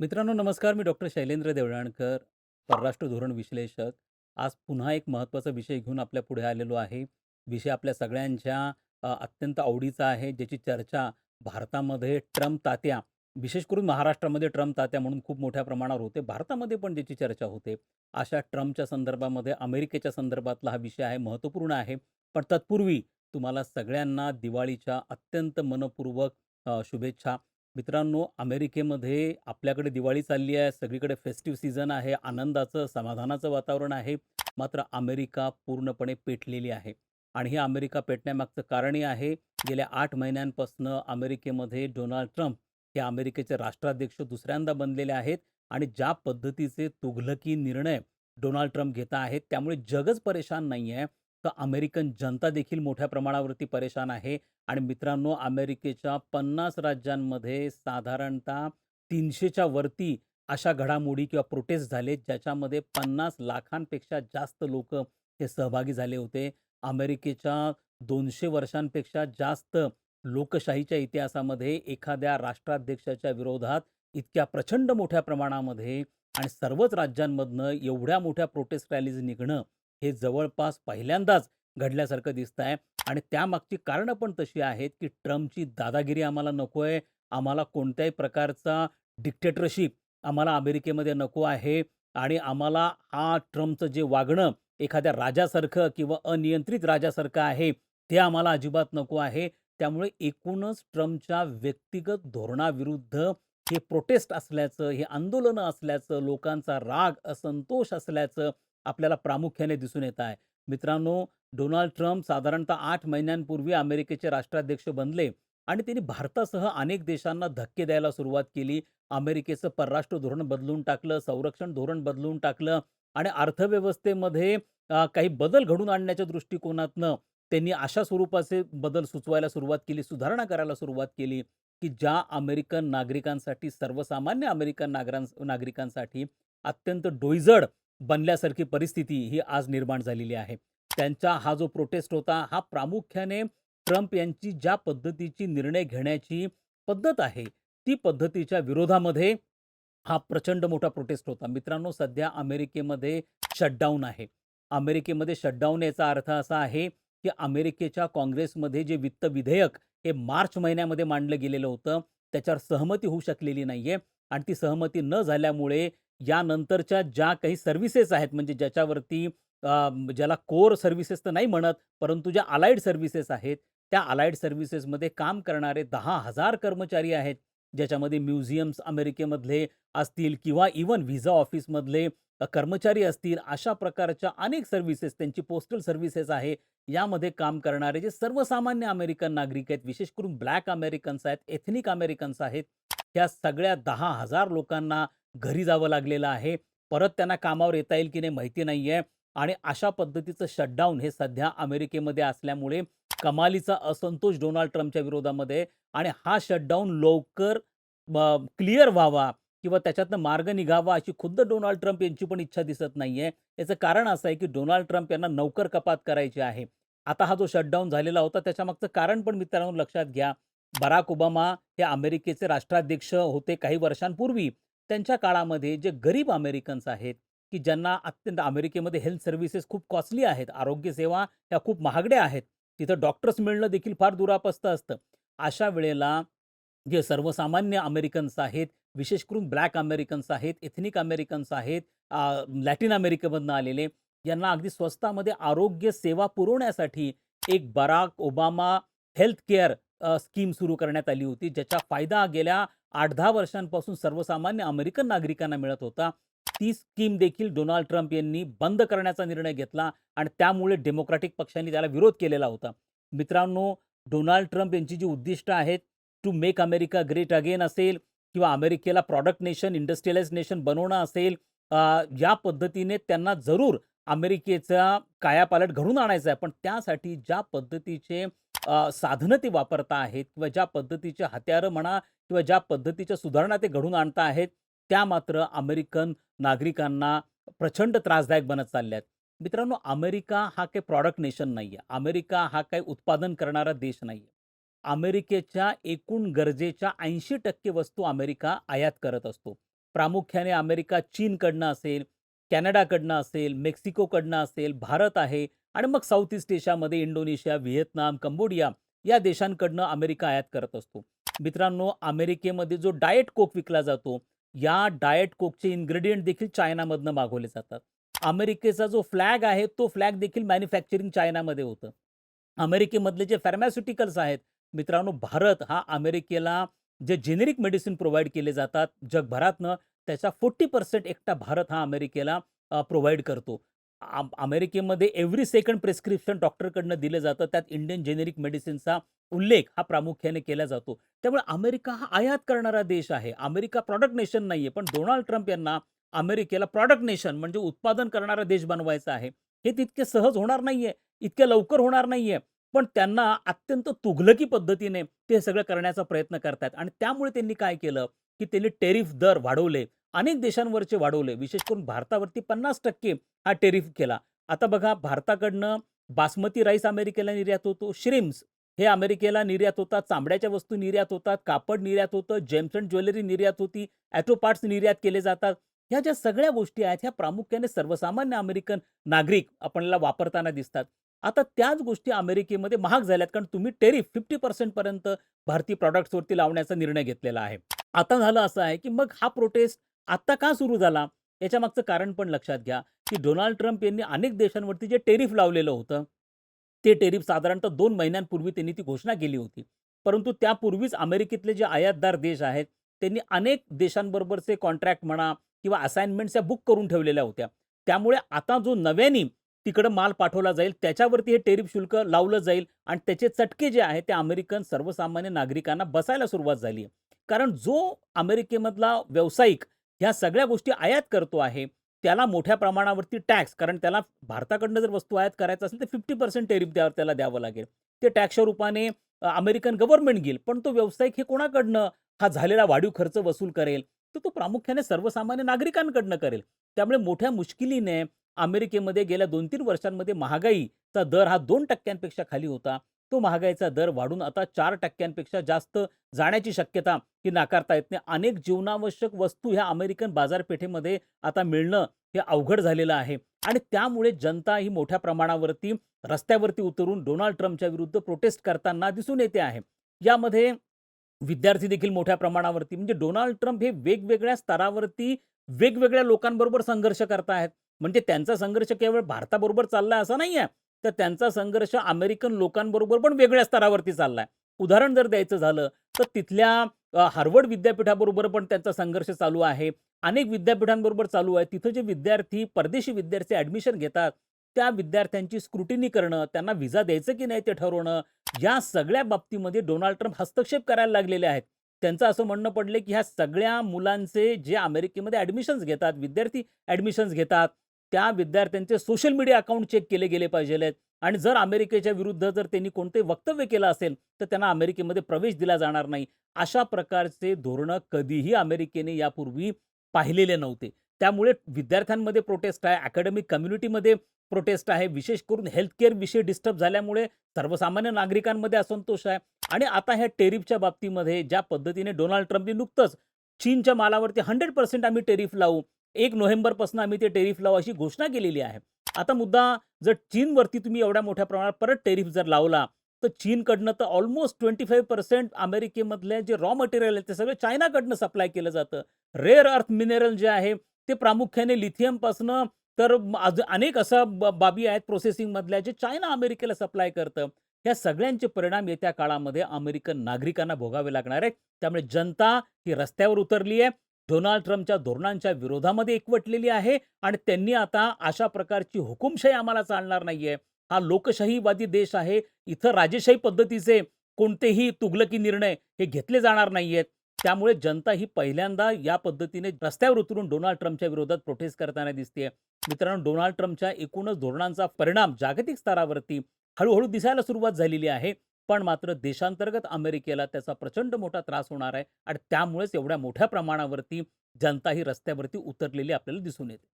मित्रांनो नमस्कार. मी डॉक्टर शैलेंद्र देवळाणकर, परराष्ट्र धोरण विश्लेषक. आज पुन्हा एक महत्त्वाचा विषय घेऊन आपल्या पुढे आलेलो आहे. विषय आपल्या सगळ्यांच्या अ, अत्यंत आवडीचा आहे, ज्याची चर्चा भारतामध्ये ट्रम्प तात्या, विशेष करून महाराष्ट्रामध्ये ट्रम्प तात्या म्हणून खूप मोठ्या प्रमाणावर होते. भारतामध्ये पण ज्याची चर्चा होते. अशा ट्रम्पच्या संदर्भामध्ये अमेरिकेच्या संदर्भातला हा विषय आहे, महत्त्वपूर्ण आहे. पण तत्पूर्वी तुम्हाला सगळ्यांना दिवाळीच्या अत्यंत मनपूर्वक अ, शुभेच्छा. मित्रांनो, अमेरिकेमध्ये आपल्याकडे दिवाळी चालली आहे, सगळीकडे फेस्टिव्ह सीझन आहे, आनंदाचं, समाधानाचं वातावरण आहे. मात्र अमेरिका पूर्णपणे पेटलेली आहे आणि ही अमेरिका पेटण्यामागचं कारणही आहे, गेल्या आठ महिन्यांपासनं अमेरिकेमध्ये डोनाल्ड ट्रम्प हे अमेरिकेचे राष्ट्राध्यक्ष दुसऱ्यांदा बनलेले आहेत आणि ज्या पद्धतीचे तुघलकी निर्णय डोनाल्ड ट्रम्प घेत आहेत, त्यामुळे जगच परेशान नाही आहे, तर अमेरिकन जनता देखील मोठ्या प्रमाणावरती परेशान आहे आणि मित्रांनो, अमेरिकेच्या 50 राज्यांमध्ये साधारणतः 300च्या वरती अशा घडामोडी किंवा प्रोटेस्ट झाले, ज्याच्यामध्ये 50 लाखांपेक्षा जास्त लोक हे सहभागी झाले होते. अमेरिकेच्या दोनशे वर्षांपेक्षा जास्त लोकशाहीच्या इतिहासामध्ये एखाद्या राष्ट्राध्यक्षाच्या विरोधात इतक्या प्रचंड मोठ्या प्रमाणामध्ये आणि सर्वच राज्यांमधनं एवढ्या मोठ्या प्रोटेस्ट रॅलीज निघणं, हे जवळपास पहिल्यांदाच घडल्यासारखं दिसतंय आणि त्यामागची कारणं पण तशी आहेत, की ट्रम्पची दादागिरी आम्हाला नको आहे. आम्हाला कोणत्याही प्रकारचा डिक्टेटरशिप आम्हाला अमेरिकेमध्ये नको आहे आणि आम्हाला हा ट्रम्पचं जे वागणं एखाद्या राजासारखं किंवा अनियंत्रित राजासारखं आहे, ते आम्हाला अजिबात नको आहे. त्यामुळे एकूणच ट्रम्पच्या व्यक्तिगत धोरणाविरुद्ध हे प्रोटेस्ट असल्याचं, हे आंदोलनं असल्याचं, लोकांचा राग, असंतोष असल्याचं आपल्याला प्रामुख्याने दिसून येत आहे. मित्रांनो, डोनाल्ड ट्रम्प साधारणतः आठ महिन्यांपूर्वी अमेरिकेचे राष्ट्राध्यक्ष बनले आणि त्यांनी भारतासह अनेक देशांना धक्के द्यायला सुरुवात केली. अमेरिकेचं परराष्ट्र धोरण बदलून टाकलं, संरक्षण धोरण बदलून टाकलं आणि अर्थव्यवस्थेमध्ये काही बदल घडवून आणण्याच्या दृष्टिकोनातनं त्यांनी अशा स्वरूपाचे बदल सुचवायला सुरुवात केली, सुधारणा करायला सुरुवात केली, की ज्या अमेरिकन नागरिकांसाठी, सर्वसामान्य अमेरिकन नागरां नागरिकांसाठी अत्यंत डोईजड बनल्यासारखी परिस्थिती ही आज निर्माण झालेली आहे. त्यांचा हा जो प्रोटेस्ट होता, हा प्रामुख्याने ट्रम्प यांची ज्या पद्धतीची निर्णय घेण्याची पद्धत आहे, ती पद्धतीच्या विरोधामध्ये हा प्रचंड मोठा प्रोटेस्ट होता. मित्रांनो, सध्या अमेरिकेमध्ये शटडाऊन आहे. अमेरिकेमध्ये शटडाऊन याचा अर्थ असा आहे, की अमेरिकेच्या काँग्रेसमध्ये जे वित्त विधेयक हे मार्च महिन्यामध्ये मांडलं गेलेलं होतं, त्याच्यावर सहमती होऊ शकलेली नाहीये आणि ती सहमती न झाल्यामुळे यानंतरच्या ज्या काही सर्व्हिसेस आहेत, म्हणजे ज्याच्यावरती ज्याला कोर सर्व्हिसेस तर नाही म्हणत, परंतु ज्या अलाइड सर्व्हिसेस आहेत, त्या अलाइड सर्व्हिसेसमध्ये काम करणारे दहा हजार कर्मचारी आहेत. ज्याच्यामध्ये म्युझियम्स अमेरिकेमधले असतील किंवा इव्हन व्हिसा ऑफिसमधले कर्मचारी असतील, अशा प्रकारच्या अनेक सर्व्हिसेस, त्यांची पोस्टल सर्व्हिसेस आहे. यामध्ये काम करणारे जे सर्वसामान्य अमेरिकन नागरिक आहेत, विशेष करून ब्लॅक अमेरिकन्स आहेत, एथनिक अमेरिकन्स आहेत, त्या सगळ्या दहा हजार लोकांना घरी जावं लागलेलं आहे. परत त्यांना कामावर येता येईल की नाही माहिती नाही आहे आणि अशा पद्धतीचं शटडाऊन हे सध्या अमेरिकेमध्ये असल्यामुळे कमालीचा असंतोष डोनाल्ड ट्रम्पच्या विरोधामध्ये आणि हा शटडाऊन लवकर क्लिअर व्हावा किंवा त्याच्यातनं मार्ग निघावा अशी खुद्द डोनाल्ड ट्रम्प यांची पण इच्छा दिसत नाहीये. याचं कारण असं आहे, की डोनाल्ड ट्रम्प यांना नौकर कपात करायची आहे. आता हा जो शटडाऊन झालेला होता, त्याच्यामागचं कारण पण मित्रांनो लक्षात घ्या. बराक ओबामा हे अमेरिकेचे राष्ट्राध्यक्ष होते काही वर्षांपूर्वी. त्यांच्या काळामध्ये जे गरीब अमेरिकन्स आहेत, की ज्यांना अत्यंत अमेरिकेमध्ये हेल्थ सर्व्हिसेस खूप कॉस्टली आहेत. आरोग्यसेवा ह्या खूप महागड्या आहेत. तिथं डॉक्टर्स मिळणं देखील फार दुरापस्त असतं. अशा वेळेला जे सर्वसामान्य अमेरिकन्स आहेत, विशेष करून ब्लॅक अमेरिकन्स आहेत, एथनिक अमेरिकन्स आहेत, लॅटिन अमेरिकेमधनं आलेले, यांना अगदी स्वस्तामध्ये आरोग्य सेवा पुरवण्यासाठी एक Barack Obama health care scheme सुरू करण्यात आली होती, ज्याचा फायदा गेल्या आठ दहा वर्षांपासून सर्वसामान्य अमेरिकन नागरिकांना मिळत होता. ती स्कीम देखील डोनाल्ड ट्रम्प यांनी बंद करण्याचा निर्णय घेतला आणि त्यामुळे डेमोक्रॅटिक पक्षाने त्याला विरोध केलेला होता. मित्रांनो, डोनाल्ड ट्रम्प यांची जी उद्दिष्ट आहेत, to make America great again असेल किंवा अमेरिकेला प्रॉडक्ट नेशन, इंडस्ट्रियलाइज नेशन बनवणं असेल, या पद्धतीने त्यांना जरूर अमेरिकेचा कायापालट घडवून आणायचा आहे. पण त्यासाठी ज्या पद्धतीचे साधनं ते वापरता आहेत किंवा ज्या पद्धतीचे हत्यारं म्हणा किंवा ज्या पद्धतीच्या सुधारणा ते घडून आणत आहेत, त्या मात्र अमेरिकन नागरिकांना प्रचंड त्रासदायक बनत चालल्या आहेत. मित्रांनो, अमेरिका हा काही प्रॉडक्ट नेशन नाही आहे अमेरिका हा काही उत्पादन करणारा देश नाही आहे अमेरिकेच्या एकूण गरजेच्या 80% वस्तू अमेरिका आयात करत असतो. प्रामुख्याने अमेरिका चीनकडनं असेल, कॅनडाकडनं असेल, मेक्सिकोकडनं असेल, भारत आहे आणि मग साऊथ ईस्ट एशियामध्ये इंडोनेशिया, व्हिएतनाम, कंबोडिया या देशांकडनं अमेरिका आयात करत असतो. मित्रांनो, अमेरिकेमध्ये जो डाएट कोक विकला जातो, या डाएट कोकचे इन्ग्रेडियंट देखील चायनामधनं मागवले जातात. अमेरिकेचा जो फ्लॅग आहे, तो फ्लॅग देखील मॅन्युफॅक्चरिंग चायनामध्ये होतं. अमेरिकेमधले जे फार्मास्युटिकल्स आहेत, मित्रांनो, भारत हा अमेरिकेला जे जेनेरिक मेडिसिन प्रोव्हाइड केले जातात जगभरातनं, त्याचा 40% एकटा भारत हा अमेरिकेला प्रोव्हाइड करतो. अमेरिकेमध्ये एव्हरी सेकंड प्रिस्क्रिप्शन डॉक्टरकडनं दिलं जातं. त्यात इंडियन जेनेरिक मेडिसिनचा उल्लेख हा प्रामुख्याने केला जातो. त्यामुळे अमेरिका हा आयात करणारा देश आहे. अमेरिका प्रॉडक्ट नेशन नाहीये. पण डोनाल्ड ट्रम्प यांना अमेरिकेला प्रॉडक्ट नेशन म्हणजे उत्पादन करणारा देश बनवायचा आहे. हे तितके सहज होणार नाहीये. इतक्या लवकर होणार नाहीये. पण त्यांना अत्यंत तुघलकी पद्धतीने ते सगळं करण्याचा प्रयत्न करतायत आणि त्यामुळे त्यांनी काय केलं, की त्यांनी टेरिफ दर वाढवले. अनेक देशांवरचे वाढवले. विशेष करून भारतावरती 50% हा टेरिफ केला. आता बघा भारताकडनं बासमती राईस अमेरिकेला निर्यात होतो. श्रीम्स हे अमेरिकेला निर्यात होतात. चामड्याच्या वस्तू निर्यात होतात. कापड निर्यात होतं. जेम्स ज्वेलरी निर्यात होती. ॲटो पार्ट्स निर्यात केले जातात. ह्या ज्या सगळ्या गोष्टी आहेत, ह्या प्रामुख्याने सर्वसामान्य अमेरिकन नागरिक आपल्याला वापरताना दिसतात. आता त्याच गोष्टी अमेरिकेमध्ये महाग झाल्यात कारण तुम्ही टेरिफ 50% पर्यंत भारतीय प्रॉडक्ट्सवरती लावण्याचा निर्णय घेतलेला आहे. आता झालं असं आहे, की मग हा प्रोटेस्ट आत्ता का सुरू झाला? याच्यामागचं कारण पण लक्षात घ्या, की डोनाल्ड ट्रम्प यांनी अनेक देशांवरती जे टेरिफ लावलेलं होतं, ते टेरिफ साधारणतः दोन महिन्यांपूर्वी त्यांनी ती घोषणा केली होती. परंतु त्यापूर्वीच अमेरिकेतले जे आयातदार देश आहेत, त्यांनी अनेक देशांबरोबरचे कॉन्ट्रॅक्ट म्हणा किंवा असाइनमेंट्स या बुक करून ठेवलेल्या होत्या. त्यामुळे आता जो नव्याने तिकडं माल पाठवला जाईल, त्याच्यावरती हे टेरिफ शुल्क लावलं जाईल आणि त्याचे चटके जे आहेत, ते अमेरिकन सर्वसामान्य नागरिकांना बसायला सुरुवात झाली आहे. कारण जो अमेरिकेमधला व्यावसायिक ह्या सगळ्या गोष्टी आयात करतो आहे, त्याला मोठ्या प्रमाणावरती टॅक्स कारण त्याला भारताकडनं जर वस्तू आयात करायचं असेल, तर 50% टेरिफ द्यावर त्याला द्यावं लागेल. ते टॅक्सच्या रूपाने अमेरिकन गव्हर्नमेंट घेईल. पण तो व्यावसायिक हे कोणाकडनं हा झालेला वाढीव खर्च वसूल करेल? तर तो प्रामुख्याने सर्वसामान्य नागरिकांकडनं करेल. त्यामुळे मोठ्या मुश्किलीने अमेरिकेमध्ये गेल्या 2-3 वर्षांमध्ये महागाईचा दर हा दोन टक्क्यांपेक्षा खाली होता. तो महागाईचा दर वाढून आता चार टक्क्यांपेक्षा जास्त जाण्याची शक्यता ही नाकारता येत नाही. अनेक जीवनावश्यक वस्तू ह्या अमेरिकन बाजारपेठेमध्ये आता मिळणं हे अवघड झालेलं आहे आणि त्यामुळे जनता ही मोठ्या प्रमाणावरती रस्त्यावरती उतरून डोनाल्ड ट्रम्पच्या विरुद्ध प्रोटेस्ट करताना दिसून येते आहे. यामध्ये विद्यार्थी देखील मोठ्या प्रमाणावरती म्हणजे डोनाल्ड ट्रम्प हे वेगवेगळ्या स्तरावरती वेगवेगळ्या लोकांबरोबर संघर्ष करतायत. म्हणजे त्यांचा संघर्ष केवळ भारताबरोबर चालला असा नाही आहे तर त्यांचा संघर्ष अमेरिकन लोकांबरोबर पण वेगळ्या स्तरावरती चाललाय. उदाहरण जर द्यायचं झालं, तर तिथल्या हार्वर्ड विद्यापीठाबरोबर पण त्यांचा संघर्ष चालू आहे. अनेक विद्यापीठांबरोबर चालू आहे. तिथं जे विद्यार्थी, परदेशी विद्यार्थी ॲडमिशन घेतात, त्या विद्यार्थ्यांची स्क्रुटिनी करणं, त्यांना व्हिसा द्यायचं की नाही ते ठरवणं, या सगळ्या बाबतीमध्ये डोनाल्ड ट्रम्प हस्तक्षेप करायला लागलेले आहेत. त्यांचं असं म्हणणं पडले की ह्या सगळ्या मुलांचे जे अमेरिकेमध्ये ॲडमिशन्स घेतात, विद्यार्थी ॲडमिशन्स घेतात, त्या विद्यार्थ्यांचे सोशल मीडिया अकाउंट चेक केले गेले पाहिजेत आणि जर अमेरिकेच्या विरुद्ध जर त्यांनी कोणते वक्तव्य केलं असेल, तर त्यांना अमेरिकेमध्ये प्रवेश दिला जाणार नाही. अशा प्रकारचे धोरणं कधीही अमेरिकेने यापूर्वी पाहिलेले नव्हते. त्यामुळे विद्यार्थ्यांमध्ये प्रोटेस्ट आहे, अकॅडमिक कम्युनिटीमध्ये प्रोटेस्ट आहे. विशेष करून हेल्थकेअर विषय डिस्टर्ब झाल्यामुळे सर्वसामान्य नागरिकांमध्ये असंतोष आहे आणि आता ह्या टेरिफच्या बाबतीमध्ये ज्या पद्धतीने डोनाल्ड ट्रम्पने नुकतंच चीनच्या मालावरती 100% आम्ही टेरिफ लावू. एक नोव्हेंबरपासून आम्ही ते टेरिफ लावू अशी घोषणा केलेली आहे. आता मुद्दा जर चीनवरती तुम्ही एवढ्या मोठ्या प्रमाणात परत टेरिफ जर लावला, तर चीनकडनं तर ऑलमोस्ट 25% अमेरिकेमधले जे रॉ मटेरियल आहे, ते सगळं चायनाकडनं सप्लाय केलं जातं. रेअर अर्थ मिनरल जे आहे, ते प्रामुख्याने लिथियमपासनं तर आज अनेक असं बाबी आहेत प्रोसेसिंगमधल्या, जे चायना अमेरिकेला सप्लाय करतं. ह्या सगळ्यांचे परिणाम येत्या काळामध्ये अमेरिकन नागरिकांना भोगावे लागणार आहेत. त्यामुळे जनता ही रस्त्यावर उतरली आहे. डोनाल्ड ट्रम्पच्या धोरणांच्या विरोधामध्ये एकवटलेली आहे आणि त्यांनी आता अशा प्रकारची हुकुमशाही आम्हाला चालणार नाहीये. हा लोकशाहीवादी देश आहे. इथं राजेशाही पद्धतीचे कोणतेही तुगलकी निर्णय हे घेतले जाणार नाहीयेत. त्यामुळे जनता ही पहिल्यांदा या पद्धतीने रस्त्यावर उतरून डोनाल्ड ट्रम्पच्या विरोधात प्रोटेस्ट करताना दिसतेय. मित्रांनो, डोनाल्ड ट्रम्पच्या एकूणच धोरणांचा परिणाम जागतिक स्तरावरती हळूहळू दिसायला सुरुवात झालेली आहे. पण मात्र देशांतर्गत अमेरिकेला त्याचा प्रचंड मोठा त्रास होणार आहे आणि त्यामुळेच एवढ्या मोठ्या प्रमाणावरती जनता ही रस्त्यावरती उतरलेली आपल्याला दिसून येते.